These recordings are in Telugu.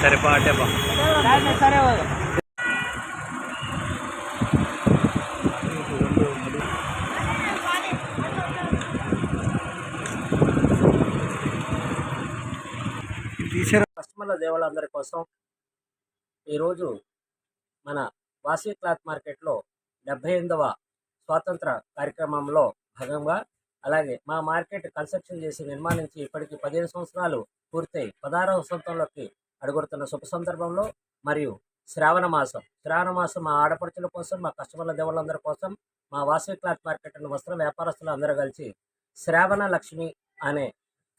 సరే పా అంటే పా. సరే తీసారా. కస్టమర్ల దేవుళ్ళందరి కోసం ఈరోజు మన వాసవి క్లాత్ మార్కెట్లో డెబ్బై ఎనిమిదవ స్వాతంత్ర కార్యక్రమంలో భాగంగా అలాగే మా మార్కెట్ కన్స్ట్రక్షన్ చేసి నిర్మాణించి ఇప్పటికి పదిహేను సంవత్సరాలు పూర్తయి పదహారవ సంవత్సరంలోకి అడుగుడుతున్న శుభ సందర్భంలో మరియు శ్రావణ మాసం. శ్రావణ మాసం మా ఆడపడుచుల కోసం మా కస్టమర్ల దేవుళ్ళందరి కోసం మా వాసవి క్లాత్ మార్కెట్ వస్త్ర వ్యాపారస్తులు అందరూ కలిసి శ్రావణ లక్ష్మి అనే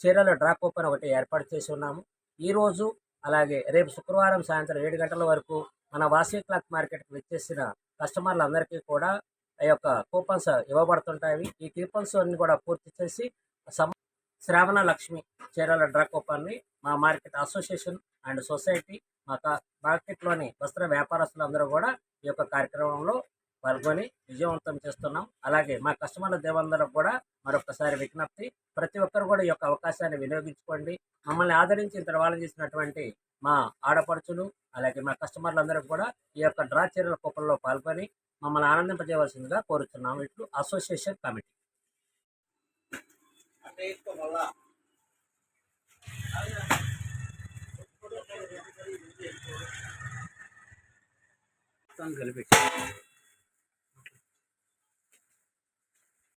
చీరల డ్రా కూపన్ ఒకటి ఏర్పాటు చేసి ఉన్నాము. ఈరోజు అలాగే రేపు శుక్రవారం సాయంత్రం ఏడు గంటల వరకు మన వాసవి క్లాత్ మార్కెట్కి వచ్చేసిన కస్టమర్లందరికీ కూడా యొక్క కూపన్స్ ఇవ్వబడుతుంటాయి. ఈ కూపన్స్ అన్ని కూడా పూర్తి చేసి సమ శ్రావణ లక్ష్మి చీరల డ్రా కూపన్ని మా మార్కెట్ అసోసియేషన్ అండ్ సొసైటీ మా మార్కెట్లోని వస్త్ర వ్యాపారస్తులందరూ కూడా ఈ యొక్క కార్యక్రమంలో పాల్గొని విజయవంతం చేస్తున్నాం. అలాగే మా కస్టమర్ల దేవందరికి కూడా మరొకసారి విజ్ఞప్తి ప్రతి ఒక్కరు కూడా ఈ యొక్క అవకాశాన్ని వినియోగించుకోండి. మమ్మల్ని ఆదరించి ఇంత వాళ్ళు చేసినటువంటి మా ఆడపడుచులు అలాగే మా కస్టమర్లందరికీ కూడా ఈ యొక్క డ్రా చీరల కూపంలో పాల్గొని మమ్మల్ని ఆనందింపజేయవలసిందిగా కోరుతున్నాం. ఇట్లు అసోసియేషన్ కమిటీ. కలిపి